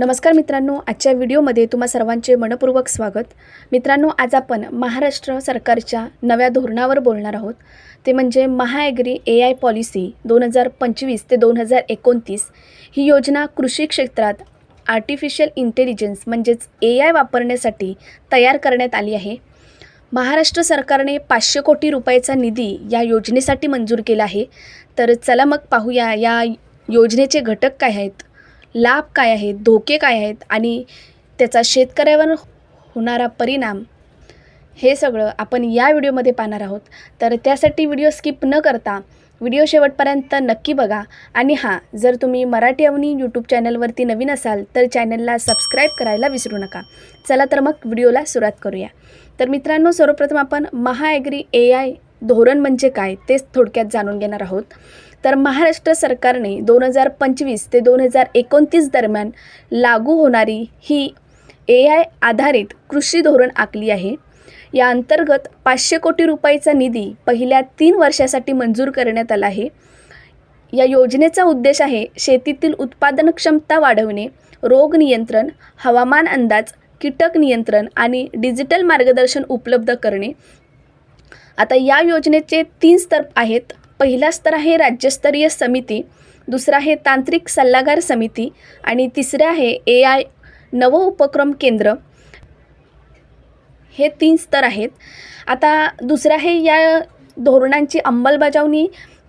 नमस्कार मित्रांनो आजच्या व्हिडिओमध्ये तुम्हा सर्वांचे मनपूर्वक स्वागत. मित्रांनो आज आपण महाराष्ट्र सरकारच्या नव्या धोरणावर बोलणार आहोत. ते म्हणजे महाॲग्री ए आय पॉलिसी दोन हजार पंचवीस ते दोन हजार एकोणतीस ही योजना कृषी क्षेत्रात आर्टिफिशियल इंटेलिजन्स म्हणजेच ए आय वापरण्यासाठी तयार करण्यात आली आहे. महाराष्ट्र सरकारने पाचशे कोटी रुपयाचा निधी या योजनेसाठी मंजूर केला आहे. तर चला मग पाहूया या योजनेचे घटक काय आहेत. लाभ काय आहेत धोके काय आहेत आणि त्याचा शेतकऱ्यावर होणारा परिणाम हे सगळं आपण या व्हिडिओमध्ये पाहणार आहोत. तर त्यासाठी व्हिडिओ स्किप न करता व्हिडिओ शेवटपर्यंत नक्की बघा. आणि हां जर तुम्ही मराठी अवनी यूट्यूब चॅनलवरती नवीन असाल तर चॅनलला सबस्क्राईब करायला विसरू नका. चला तर मग व्हिडिओला सुरुवात करूया. तर मित्रांनो सर्वप्रथम आपण महाॲग्री ए आय धोरण म्हणजे काय तेच थोडक्यात जाणून घेणार आहोत. तर महाराष्ट्र सरकारने दोन हजार पंचवीस ते दोन हजार एकोणतीस दरम्यान लागू होणारी ही ए आय आधारित कृषी धोरण आखली आहे. या अंतर्गत पाचशे कोटी रुपयाचा निधी पहिल्या तीन वर्षासाठी मंजूर करण्यात आला आहे. या योजनेचा उद्देश आहे शेतीतील उत्पादन क्षमता वाढवणे रोग नियंत्रण हवामान अंदाज कीटक नियंत्रण आणि डिजिटल मार्गदर्शन उपलब्ध करणे आता या योजनेचे तीन स्तर आहेत. पहिला स्तर आहे राज्यस्तरीय समिती दुसरा आहे तांत्रिक सल्लागार समिती आणि तिसरे आहे ए आय नव उपक्रम केंद्र. हे तीन स्तर आहेत. आता दुसरं आहे या धोरणांची अंमलबजावणी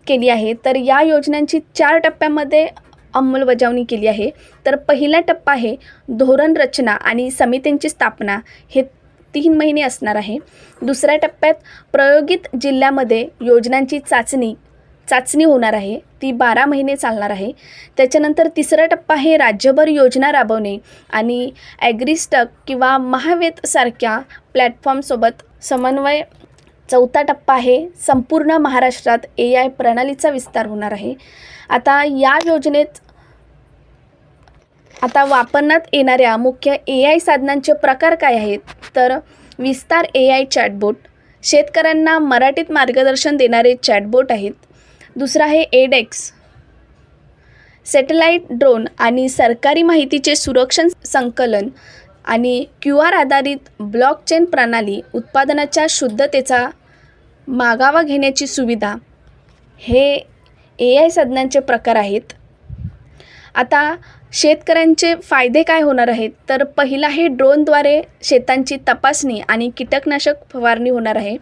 केली आहे. तर या योजनांची चार टप्प्यामध्ये अंमलबजावणी केली आहे. तर पहिला टप्पा आहे धोरण रचना आणि समित्यांची स्थापना. हे तीन महिने असणार आहे. दुसऱ्या टप्प्यात प्रयोगित जिल्ह्यामध्ये योजनांची चाचणी चाचणी होणार आहे. ती बारा महिने चालणार आहे. त्याच्यानंतर तिसरा टप्पा हे राज्यभर योजना राबवणे आणि ॲग्रिस्टक किंवा महावेतसारख्या प्लॅटफॉर्मसोबत समन्वय. चौथा टप्पा आहे संपूर्ण महाराष्ट्रात ए आय प्रणालीचा विस्तार होणार आहे. आता या योजनेत आता वापरण्यात येणाऱ्या मुख्य ए आय साधनांचे प्रकार काय आहेत? तर विस्तार ए आय चॅटबोट. शेतकऱ्यांना मराठीत मार्गदर्शन देणारे चॅटबोट आहेत. दुसरं आहे एडेक्स सॅटेलाईट ड्रोन आणि सरकारी माहितीचे सुरक्षण संकलन आणि क्यू आर आधारित ब्लॉकचेन प्रणाली उत्पादनाच्या शुद्धतेचा मागावा घेण्याची सुविधा. हे ए आय साधनांचे प्रकार आहेत. आता शेतकऱ्यांचे फायदे काय होणार आहेत? तर पहिला आहे ड्रोनद्वारे शेतांची तपासणी आणि कीटकनाशक फवारणी होणार आहे.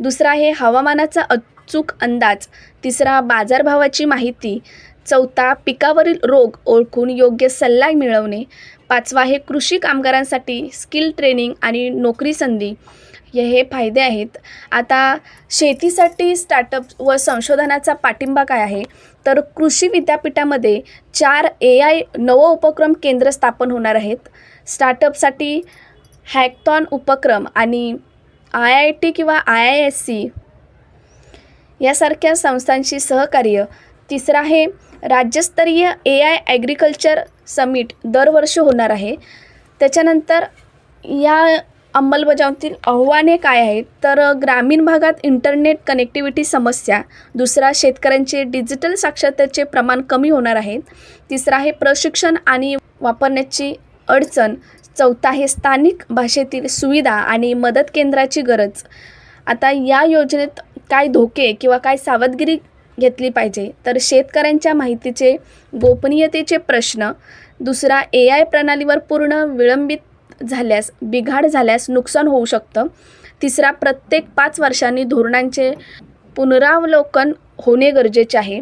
दुसरा आहे हवामानाचा अचूक अंदाज. तिसरा बाजारभावाची माहिती. चौथा पिकावरील रोग ओळखून योग्य सल्ला मिळवणे. पाचवा आहे कृषी कामगारांसाठी स्किल ट्रेनिंग आणि नोकरी संधी. हे हे फायदे आहेत. आता शेतीसाठी स्टार्टअप व संशोधनाचा पाठिंबा काय आहे? तर कृषी विद्यापीठामध्ये चार ए आय नव उपक्रम केंद्र स्थापन होणार आहेत. स्टार्टअपसाठी हॅकथॉन उपक्रम आणि आय आय टी किंवा आय आय एस सी यासारख्या संस्थांशी सहकार्य. तिसरं आहे राज्यस्तरीय ए आय ॲग्रिकल्चर समिट दरवर्षी होणार आहे. त्याच्यानंतर या अंमलबजावणीतील आव्हाने काय आहेत? तर ग्रामीण भागात इंटरनेट कनेक्टिव्हिटी समस्या दुसरा शेतकऱ्यांचे डिजिटल साक्षरतेचे प्रमाण कमी होणार आहे तिसरा आहे प्रशिक्षण आणि वापरण्याची अडचण चौथा आहे स्थानिक भाषेतील सुविधा आणि मदत केंद्राची गरज. आता या योजनेत काय धोके किंवा काय सावधगिरी घेतली पाहिजे? तर शेतकऱ्यांच्या माहितीचे गोपनीयतेचे प्रश्न दुसरा ए आय प्रणालीवर पूर्ण विलंबित झाल्यास बिघाड झाल्यास नुकसान होऊ शकतं. तिसरा प्रत्येक पाच वर्षांनी धोरणांचे पुनरावलोकन होणे गरजेचे आहे.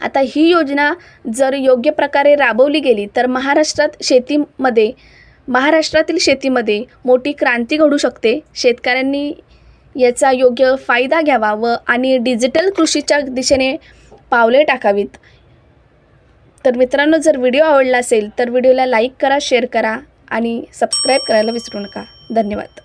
आता ही योजना जर योग्य प्रकारे राबवली गेली तर महाराष्ट्रात शेतीमध्ये महाराष्ट्रातील शेतीमध्ये मोठी क्रांती घडू शकते. शेतकऱ्यांनी याचा योग्य फायदा घ्यावा व आणि डिजिटल कृषीच्या दिशेने पावले टाकावीत. तर मित्रांनो जर व्हिडिओ आवडला असेल तर व्हिडिओला लाईक करा शेअर करा आणि सबस्क्राईब करायला विसरू नका. धन्यवाद.